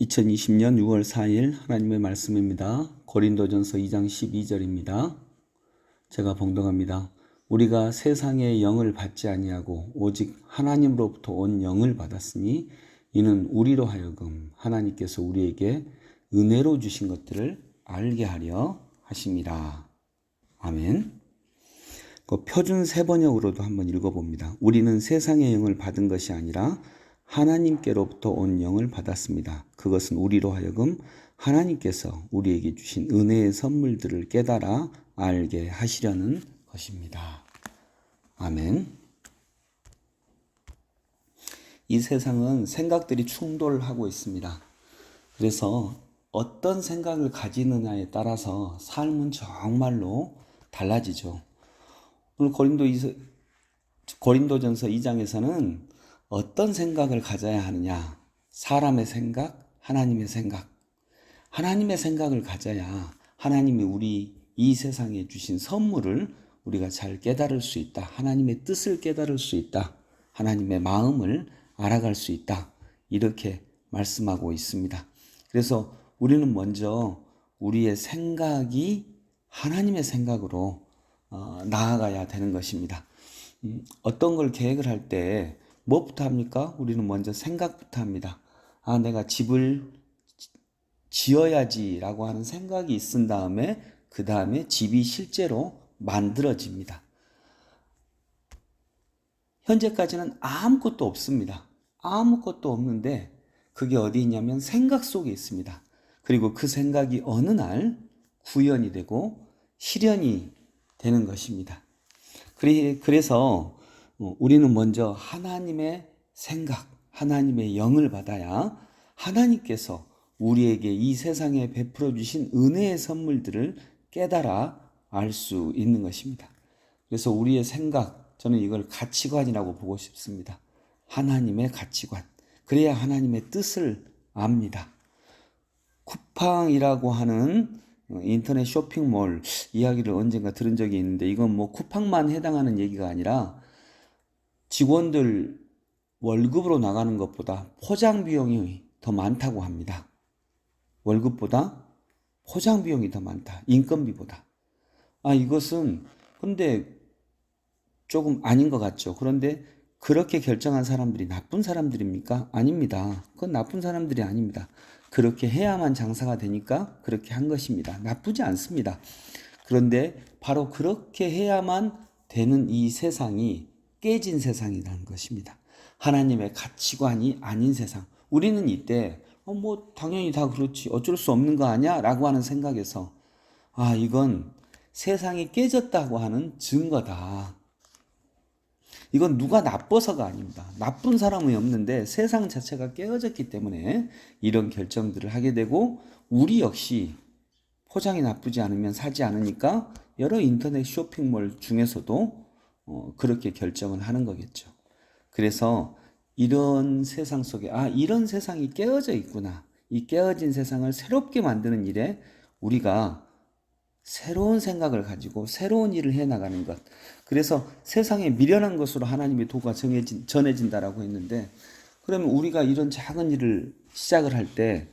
2020년 6월 4일 하나님의 말씀입니다. 고린도전서 2장 12절입니다. 제가 봉독합니다. 우리가 세상의 영을 받지 아니하고 오직 하나님으로부터 온 영을 받았으니 이는 우리로 하여금 하나님께서 우리에게 은혜로 주신 것들을 알게 하려 하심이라. 아멘. 그 표준 세 번역으로도 한번 읽어봅니다. 우리는 세상의 영을 받은 것이 아니라 하나님께로부터 온 영을 받았습니다. 그것은 우리로 하여금 하나님께서 우리에게 주신 은혜의 선물들을 깨달아 알게 하시려는 것입니다. 아멘. 이 세상은 생각들이 충돌하고 있습니다. 그래서 어떤 생각을 가지느냐에 따라서 삶은 정말로 달라지죠. 오늘 고린도 고린도전서 2장에서는 어떤 생각을 가져야 하느냐? 사람의 생각, 하나님의 생각. 하나님의 생각을 가져야 하나님이 우리 이 세상에 주신 선물을 우리가 잘 깨달을 수 있다. 하나님의 뜻을 깨달을 수 있다. 하나님의 마음을 알아갈 수 있다. 이렇게 말씀하고 있습니다. 그래서 우리는 먼저 우리의 생각이 하나님의 생각으로 어, 나아가야 되는 것입니다. 음, 어떤 걸 계획을 할 때 무엇부터 합니까? 우리는 먼저 생각부터 합니다. 아, 내가 집을 지어야지라고 하는 생각이 있은 다음에 그 다음에 집이 실제로 만들어집니다. 현재까지는 아무것도 없습니다. 아무것도 없는데 그게 어디 있냐면 생각 속에 있습니다. 그리고 그 생각이 어느 날 구현이 되고 실현이 되는 것입니다. 그래서 어, 우리는 먼저 하나님의 생각, 하나님의 영을 받아야 하나님께서 우리에게 이 세상에 베풀어 주신 은혜의 선물들을 깨달아 알 수 있는 것입니다. 그래서 우리의 생각, 저는 이걸 가치관이라고 보고 싶습니다. 하나님의 가치관. 그래야 하나님의 뜻을 압니다. 쿠팡이라고 하는 인터넷 쇼핑몰 이야기를 언젠가 들은 적이 있는데 이건 뭐 쿠팡만 해당하는 얘기가 아니라 직원들 월급으로 나가는 것보다 포장 비용이 더 많다고 합니다. 월급보다 포장 비용이 더 많다. 인건비보다. 아, 이것은 근데 조금 아닌 것 같죠. 그런데 그렇게 결정한 사람들이 나쁜 사람들입니까? 아닙니다. 그건 나쁜 사람들이 아닙니다. 그렇게 해야만 장사가 되니까 그렇게 한 것입니다. 나쁘지 않습니다. 그런데 바로 그렇게 해야만 되는 이 세상이 깨진 세상이라는 것입니다. 하나님의 가치관이 아닌 세상. 우리는 이때 어, 뭐 당연히 다 그렇지 어쩔 수 없는 거 아니야? 라고 하는 생각에서 아 이건 세상이 깨졌다고 하는 증거다. 이건 누가 나빠서가 아닙니다. 나쁜 사람이 없는데 세상 자체가 깨어졌기 때문에 이런 결정들을 하게 되고 우리 역시 포장이 나쁘지 않으면 사지 않으니까 여러 인터넷 쇼핑몰 중에서도 어, 그렇게 결정을 하는 거겠죠. 그래서 이런 세상 속에 아 이런 세상이 깨어져 있구나. 이 깨어진 세상을 새롭게 만드는 일에 우리가 새로운 생각을 가지고 새로운 일을 해 나가는 것. 그래서 세상에 미련한 것으로 하나님의 도가 정해진, 전해진다라고 했는데 그러면 우리가 이런 작은 일을 시작을 할 때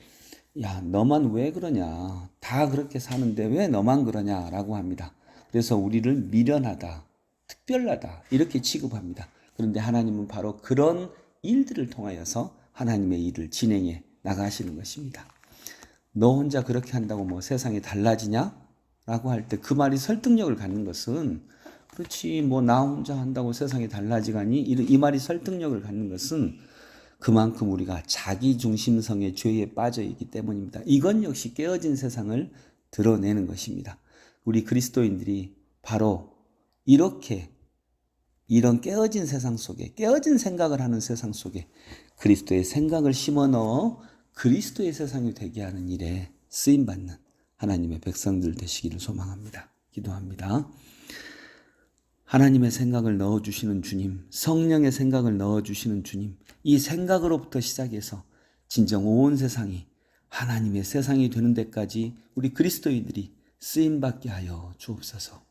야, 너만 왜 그러냐. 다 그렇게 사는데 왜 너만 그러냐라고 합니다. 그래서 우리를 미련하다. 특별하다 이렇게 취급합니다. 그런데 하나님은 바로 그런 일들을 통하여서 하나님의 일을 진행해 나가시는 것입니다. 너 혼자 그렇게 한다고 뭐 세상이 달라지냐? 라고 할 때 그 말이 설득력을 갖는 것은 그렇지 뭐 나 혼자 한다고 세상이 달라지가니 이 말이 설득력을 갖는 것은 그만큼 우리가 자기 중심성의 죄에 빠져 있기 때문입니다. 이건 역시 깨어진 세상을 드러내는 것입니다. 우리 그리스도인들이 바로 이렇게 이런 깨어진 세상 속에 깨어진 생각을 하는 세상 속에 그리스도의 생각을 심어 넣어 그리스도의 세상이 되게 하는 일에 쓰임 받는 하나님의 백성들 되시기를 소망합니다. 기도합니다. 하나님의 생각을 넣어 주시는 주님, 성령의 생각을 넣어 주시는 주님, 이 생각으로부터 시작해서 진정 온 세상이 하나님의 세상이 되는 데까지 우리 그리스도인들이 쓰임 받게 하여 주옵소서.